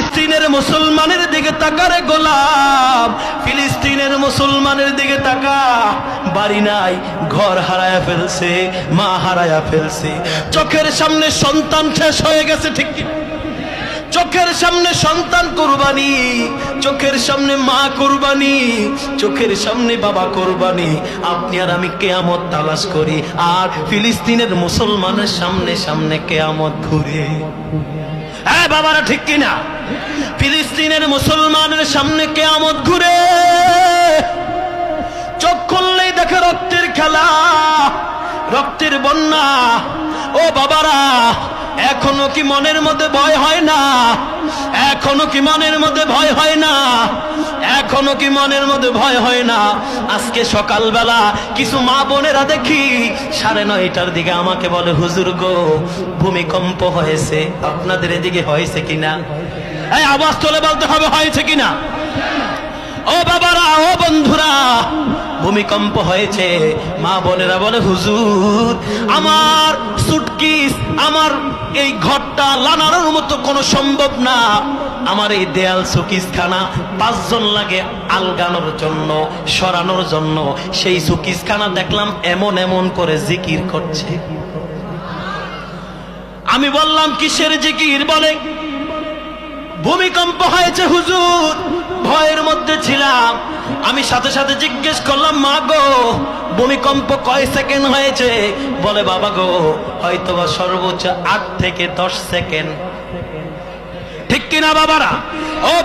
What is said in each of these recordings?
ফিলিস্তিনের মুসলমানের দিকে তাকারে গোলাপ ফিলিস্তিনের মুসলমানের দিকে তাকা। বাড়ি নাই, ঘর হারায়া ফেলছে, মা হারায়া ফেলছে। চোখের সামনে সন্তান শেষ হয়ে গেছে, ঠিক? চোখের সামনে সন্তান কোরবানি, চোখের সামনে মা কোরবানি, চোখের সামনে বাবা কোরবানি। আপনি আর আমি কেয়ামত তালাশ করি, আর ফিলিস্তিনের মুসলমানের সামনে সামনে কেয়ামত ঘুরে। হ্যাঁ বাবারা, ঠিক কিনা? ফিলিস্তিনের মুসলমানের সামনে কেয়ামত ঘুরে। চোখ খুললেই দেখে রক্তের খেলা, রক্তের বন্যা। ও বাবারা এখনও কি মনের মধ্যে ভয় হয় না? এখনও কি মনের মধ্যে ভয় হয় না? এখনও কি মনের মধ্যে ভয় হয় না? আজকে সকালবেলা কিছু মা বোনেরা দেখি সাড়ে নয়টার দিকে আমাকে বলে, হুজুর গো, ভূমিকম্প হয়েছে। আপনাদের এদিকে হয়েছে কিনা? আওয়াজ চলে বলতে হবে, হয়েছে কিনা ও বাবারা ও বন্ধুরা ভূমিকম্প হয়েছে। মা বোনেরা বলে, হুজুর, আমার সুটকিস আমার এই ঘরটা লানানোর মতো কোনো সম্ভব না। আমার এই দেয়াল সুকিস খানা পাঁচজন লাগে আলগানোর জন্য, সরানোর জন্য। সেই সুকিস খানা দেখলাম এমন এমন করে জিকির করছে। আমি বললাম, কিসের জিকির? বলে ভূমিকম্প হয়েছে হুজুর। ভয়ের মধ্যে ছিলাম। আমি সাথে সাথে জিজ্ঞেস করলাম, মা গো, ভূমিকম্প কয় সেকেন্ড হয়েছে? বলে, বাবা গো হয়তো বা সর্বোচ্চ আট থেকে দশ সেকেন্ড। ঠিক কিনা, বাবারা? ও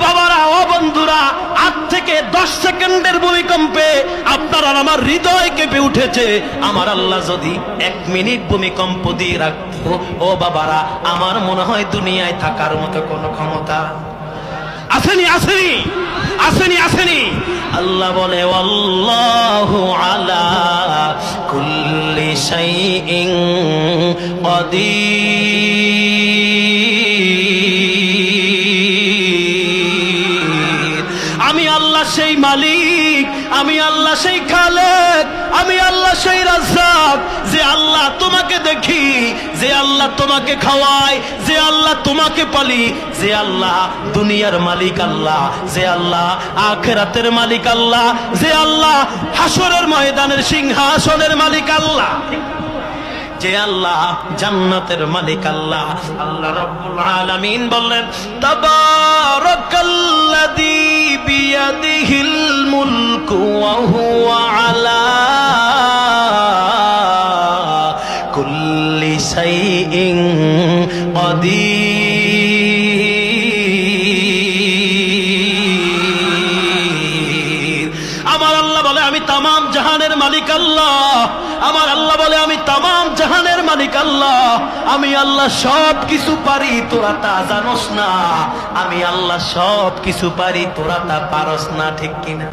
দশ সেকেন্ডের ভূমিকম্পে আপনার আর আমার হৃদয় কেঁপে উঠেছে। আমার আল্লাহ যদি এক মিনিট ভূমিকম্প দিয়ে রাখতো, ও বাবারা, আমার মনে হয় দুনিয়ায় থাকার মতো কোনো ক্ষমতা আসেনি আসেনি আসেনি আসেনি। আল্লাহ বলে, আল্লাহু আলা কুল্লি আমি আল্লাহ সেই মালিক, আমি আল্লাহ সেই খালেক, আমি আল্লাহ সেই রাজ্জাক। যে আল্লাহ তোমাকে দেখি, যে আল্লাহ তোমাকে খাওয়ায়, যে আল্লাহ তোমাকে পালি, যে আল্লাহ দুনিয়ার মালিক আল্লাহ, যে আল্লাহ আখেরাতের মালিক আল্লাহ, যে আল্লাহ হাসরের ময়দানের সিংহাসনের মালিক আল্লাহ। যে আল্লাহ জান্নাতের মালিক আল্লাহ। আল্লাহ রব্বুল আলামিন বললেন, তাবারাকাল্লাযী বিয়াদিহিল মুলকু ওয়া হুয়া আলা কুল্লি শাইইন কদির আমি তামাম জাহানের মালিক আল্লাহ। আমার আল্লাহ বলে, আমি তামাম জাহানের মালিক আল্লাহ। আমি আল্লাহ সব কিছু পারি, তোরা তা জানোস না। আমি আল্লাহ সব কিছু পারি, তোরা তা পারস না, ঠিক কিনা?